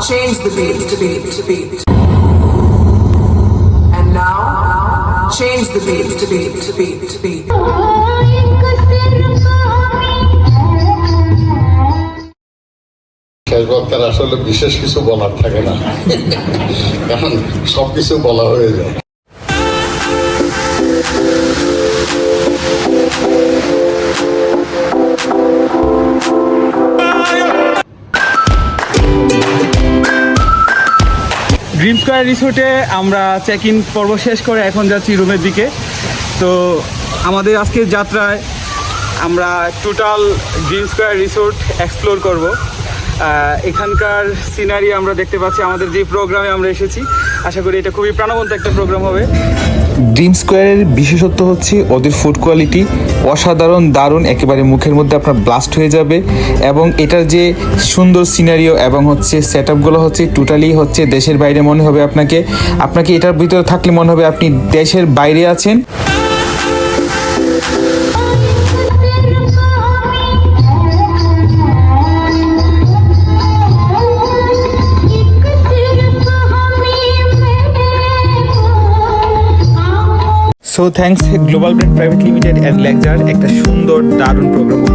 change the beat to beat to beat. And now, change the beat to beat to beat to beat. শেষ বক্তার আসলে বিশেষ কিছু বলার থাকে না কারণ সব বলা হয়ে যায় ড্রিম স্কোয়ার রিসোর্টে আমরা চেক ইন পর্ব শেষ করে এখন যাচ্ছি রুমের দিকে। তো আমাদের আজকের যাত্রায় আমরা total dream square resort explore করব। এখানকার সিনারি আমরা দেখতে পাচ্ছি, আমাদের যে প্রোগ্রামে আমরা এসেছি, আশা করি এটা খুবই প্রাণবন্ত একটা প্রোগ্রাম হবে। ড্রিম স্কোয়ারের বিশেষত্ব হচ্ছে ওদের ফুড কোয়ালিটি অসাধারণ, দারুণ, একেবারে মুখের মধ্যে আপনার ব্লাস্ট হয়ে যাবে এবং এটার যে সুন্দর সিনারিও এবং হচ্ছে সেট আপগুলো হচ্ছে টোটালি হচ্ছে দেশের বাইরে মনে হবে আপনাকে। আপনাকে এটার ভিতরে থাকলে মনে হবে আপনি দেশের বাইরে আছেন। So thanks global brand private limited and lecture একটা সুন্দর দারুণ প্রোগ্রাম